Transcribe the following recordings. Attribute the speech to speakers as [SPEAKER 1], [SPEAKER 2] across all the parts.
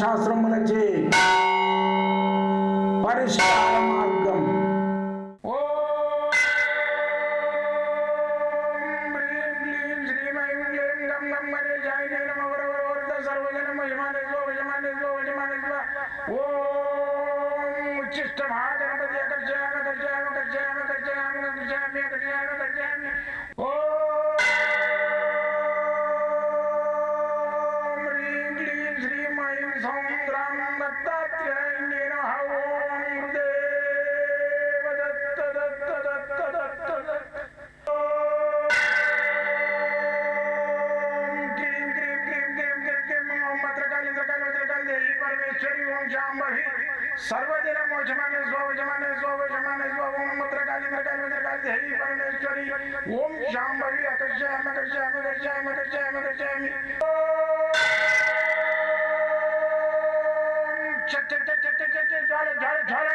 [SPEAKER 1] శాస్త్రములచే పరిష్కార మార్గం
[SPEAKER 2] ఓం ఉచ్చిష్టమాగణపతి అకర్షయామ కర్షయామ కర్షయామ सौन्द्रं दत्तात्रेण्येन ॐ देव दत्त दत्त दत्त दत्त दत्त परमेश्वरी ओम शाम्भवी सर्वदिन मोचमाने स्वजमाने स्वजमाने स्व ओम मत्रकाली मत्रकाली मत्रकाली परमेश्वरी ओम शाम्भवी अकर्षयामि अकर्षयामि अकर्षयामि अकर्षयामि अकर्षयामि जल जल जल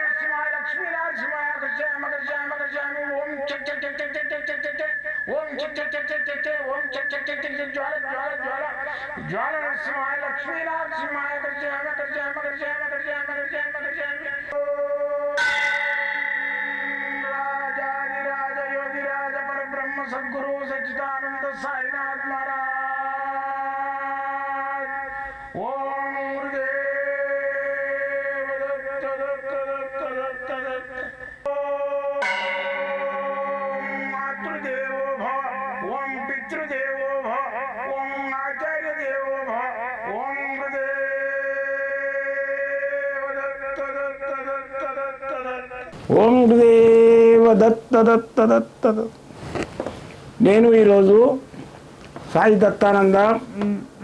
[SPEAKER 2] लक्ष्मी लाल जय मगर जय मगर जय ओम चक चक चक चक चक चक चक ओम चक चक चक चक चक ओम चक चक चक चक चक लक्ष्मी लाल जय मगर जय मगर जय मगर जय मगर जय मगर जय राजा राजा योगी राजा पर ब्रह्म सदगुरु सचिदानंद साईनाथ महाराज
[SPEAKER 1] ఓం గురుదేవ దత్త దత్త దత్త నేను ఈరోజు సాయి దత్తానంద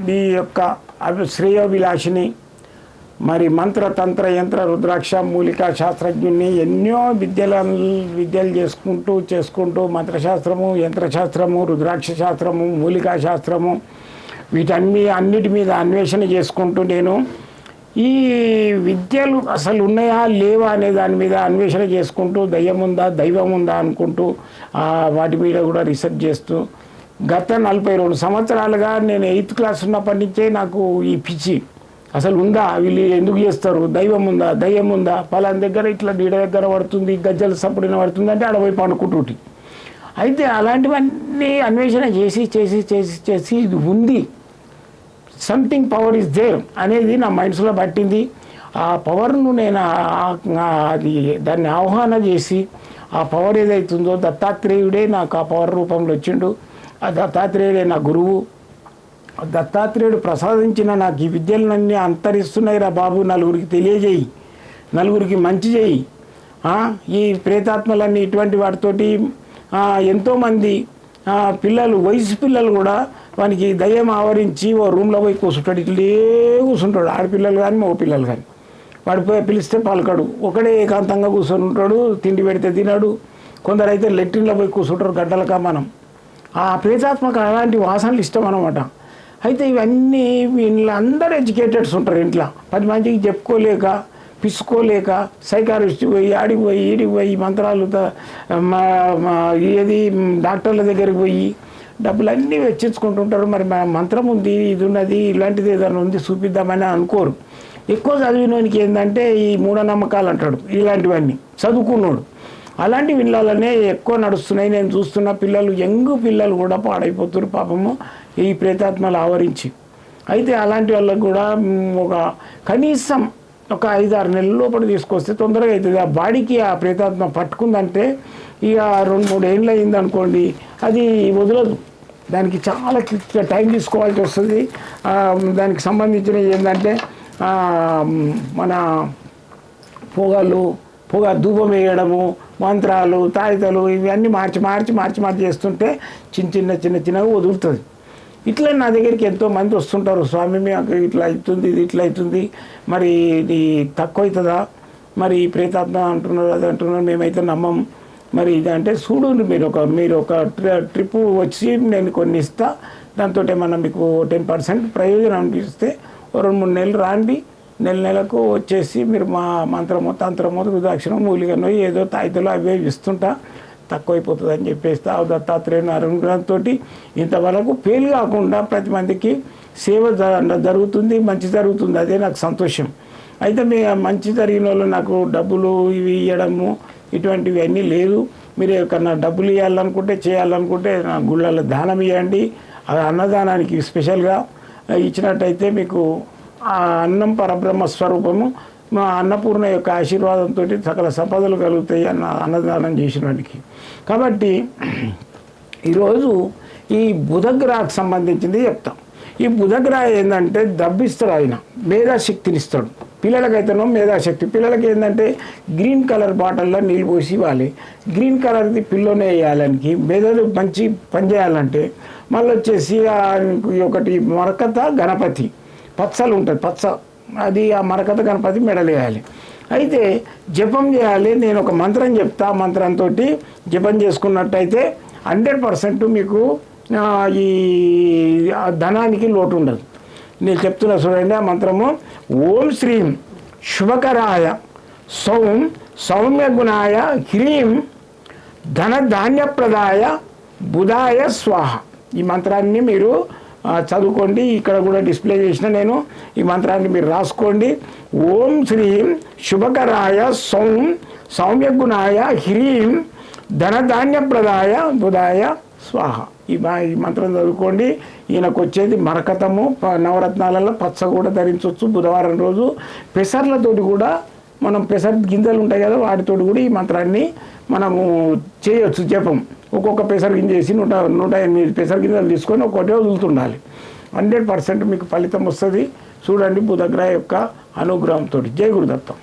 [SPEAKER 1] మీ యొక్క అభి- శ్రేయోభిలాషిని మరి మంత్ర తంత్ర యంత్ర రుద్రాక్ష మూలికా శాస్త్రజ్ఞుని ఎన్నో విద్యల విద్యలు చేసుకుంటూ చేసుకుంటూ మంత్రశాస్త్రము యంత్రశాస్త్రము రుద్రాక్ష శాస్త్రము మూలికా శాస్త్రము వీటన్ని అన్నిటి మీద అన్వేషణ చేసుకుంటూ నేను ఈ విద్యలు అసలు ఉన్నాయా లేవా అనే దాని మీద అన్వేషణ చేసుకుంటూ దయ్యం ఉందా దైవం ఉందా అనుకుంటూ వాటి మీద కూడా రీసెర్చ్ చేస్తూ గత నలభై రెండు సంవత్సరాలుగా నేను ఎయిత్ క్లాస్ ఉన్నప్పటి నుంచే నాకు ఈ పిచ్చి. అసలు ఉందా? వీళ్ళు ఎందుకు చేస్తారు? దైవం ఉందా? దయ్యం ఉందా? పలాని దగ్గర ఇట్లా నీడ దగ్గర పడుతుంది గజ్జల సప్పుడిన పడుతుంది అంటే ఆడపోయి పండుకుంటుంటి. అయితే అలాంటివన్నీ అన్వేషణ చేసి చేసి చేసి చేసి ఇది ఉంది. సంథింగ్ పవర్ ఇస్ దేర్ అనేది నా మైండ్స్లో పట్టింది. ఆ పవర్ను నేను అది దాన్ని ఆహ్వాన చేసి ఆ పవర్ ఏదైతుందో దత్తాత్రేయుడే నాకు ఆ పవర్ రూపంలో వచ్చిండు ఆ దత్తాత్రేయుడే నా గురువు. దత్తాత్రేయుడు ప్రసాదించిన నాకు ఈ విద్యలన్నీ అంతరిస్తున్నాయి రా బాబు నలుగురికి తెలియజేయి. నలుగురికి మంచి చేయి. ఈ ప్రేతాత్మలన్నీ ఇటువంటి వాటితోటి ఎంతోమంది పిల్లలు వయసు పిల్లలు కూడా వానికి దయ్యం ఆవరించి ఓ రూమ్లో పోయి కూర్చుంటాడు. ఇట్లే కూర్చుంటాడు. ఆడపిల్లలు కానీ మగ పిల్లలు కానీ వాడు పోయి పిలిస్తే పలకడు. ఒకడే ఏకాంతంగా కూర్చొని ఉంటాడు. తిండి పెడితే తినడు. కొందరైతే లెట్రిన్లో పోయి కూర్చుంటారు గడ్డలకా మనం ఆ ప్రేతాత్మక అలాంటి వాసనలు ఇష్టం అనమాట అయితే ఇవన్నీ వీళ్ళందరూ ఎడ్యుకేటెడ్స్ ఉంటారు ఇంట్లో. పది మందికి చెప్పుకోలేక పిసుకోలేక సైకాలజిస్ట్ పోయి ఆడికి పోయి ఈడికి పోయి మంత్రాలు మా- ఏది డాక్టర్ల దగ్గరికి పోయి డబ్బులన్నీ వెచ్చించుకుంటుంటారు. మరి మన మంత్రం ఉంది ఇది ఉన్నది ఇలాంటిది ఏదైనా ఉంది చూపిద్దామని అనుకోరు. ఎక్కువ చదివినోనికి ఏంటంటే ఈ మూఢనమ్మకాలు అంటాడు ఇలాంటివన్నీ చదువుకున్నాడు. అలాంటి పిల్లలనే ఎక్కువ నడుస్తున్నాయి. నేను చూస్తున్న పిల్లలు యంగ్ పిల్లలు కూడా పాడైపోతున్నారు పాపము ఈ ప్రేతాత్మలు ఆవరించి. అయితే అలాంటి వాళ్ళకు కూడా ఒక కనీసం ఒక ఐదు ఆరు నెలల లోపల తీసుకొస్తే తొందరగా అవుతుంది ఆ బాడీకి ఆ ప్రేతాత్మ పట్టుకుందంటే ఇక రెండు మూడు ఏళ్ళు అయింది అనుకోండి అది వదలదు. దానికి చాలా టైం తీసుకోవాల్సి వస్తుంది. దానికి సంబంధించిన ఏంటంటే మన పొగలు పొగ ధూపం వేయడము మంత్రాలు తాయితలు ఇవన్నీ మార్చి మార్చి మార్చి మార్చి చేస్తుంటే చిన్న చిన్న చిన్న చిన్నగా వదులుతుంది. ఇట్లా నా దగ్గరికి ఎంతో మంది వస్తుంటారు. స్వామి మాకు ఇట్లా అవుతుంది ఇది ఇట్లా అవుతుంది. మరి ఇది తక్కువ అవుతుందా మరి ప్రేతాత్మ అంటున్నారు అది అంటున్నారు మేమైతే నమ్మం. మరి ఇదంటే చూడండి మీరు ఒక మీరు ఒక ట్రిప్ వచ్చి నేను కొన్ని ఇస్తా. దాంతో మనం మీకు టెన్ పర్సెంట్ ప్రయోజనం అనిపిస్తే రెండు మూడు నెలలు రాండి. నెల నెలకు వచ్చేసి మీరు మా మంత్రమో తంత్రమో రుద్రాక్షరం మూలికనో ఏదో తాయితలో అవే ఇస్తుంటా. తక్కువైపోతుంది అని చెప్పేసి ఆ దత్తాత్రేయుని అనుగ్రహంతో ఇంతవరకు ఫెయిల్ కాకుండా ప్రతి మందికి సేవ జ- జరుగుతుంది మంచి జరుగుతుంది. అదే నాకు సంతోషం. అయితే మీ మంచి జరిగిన వాళ్ళు నాకు డబ్బులు ఇవి ఇవ్వడము ఇటువంటివి అన్నీ లేదు. మీరు ఎక్కడన్నా డబ్బులు ఇవ్వాలనుకుంటే చేయాలనుకుంటే నా గుళ్ళల్లో దానం ఇవ్వండి ఆ అన్నదానానికి స్పెషల్గా ఇచ్చినట్టయితే మీకు ఆ అన్నం పరబ్రహ్మ స్వరూపము మా అన్నపూర్ణ యొక్క ఆశీర్వాదంతో సకల సంపదలు కలుగుతాయి అన్న అన్నదానం చేసిన వాడికి కాబట్టి ఈరోజు ఈ బుధగ్రహకు సంబంధించింది చెప్తాం. ఈ బుధగ్రహ ఏంటంటే దబ్బిస్తాడు ఆయన మేధాశక్తిని ఇస్తాడు పిల్లలకైతేనో మేధాశక్తి. పిల్లలకి ఏంటంటే గ్రీన్ కలర్ బాటిల్లో నీళ్ళు పోసి ఇవ్వాలి గ్రీన్ కలర్ది పిల్లోనే వేయాలని మెదడు మంచి పని చేయాలంటే మళ్ళీ వచ్చేసి ఒకటి మరకత గణపతి. పచ్చలు ఉంటుంది పచ్చ. అది ఆ మరకత గణపతి మెడలేయాలి అయితే జపం చేయాలి నేను ఒక మంత్రం చెప్తా. ఆ మంత్రంతో జపం చేసుకున్నట్టయితే హండ్రెడ్ పర్సెంట్ మీకు ఈ ధనానికి లోటు ఉండదు. నేను చెప్తున్నా చూడండి ఆ మంత్రము. ఓం శ్రీం శుభకరాయ సౌం సౌమ్య గుణాయ హ్రీం ధన ధాన్యప్రదాయ బుధాయ స్వాహ. ఈ మంత్రాన్ని మీరు చదువుకోండి. ఇక్కడ కూడా డిస్ప్లే చేసిన నేను. ఈ మంత్రాన్ని మీరు రాసుకోండి. ఓం శ్రీం శుభకరాయ సౌం సౌమ్య గుణాయ హ్రీం ధనధాన్యప్రదాయ బుధాయ స్వాహ. ఈ మంత్రం చదువుకోండి. ఈయనకు వచ్చేది మరకతము ప- నవరత్నాలలో పచ్చ కూడా ధరించవచ్చు బుధవారం రోజు. పెసర్లతోటి కూడా మనం పెసర్ గింజలు ఉంటాయి కదా వాటితోటి కూడా ఈ మంత్రాన్ని మనము చేయొచ్చు జపం. ఒక్కొక్క పెసర్ గింజ వేసి నూట నూట ఎనిమిది పెసర్ గింజలు తీసుకొని ఒక్కటే వదులుతుండాలి. హండ్రెడ్ పర్సెంట్ మీకు ఫలితం వస్తుంది. చూడండి బుధగ్రహ యొక్క అనుగ్రహంతో జై గురుదత్తం.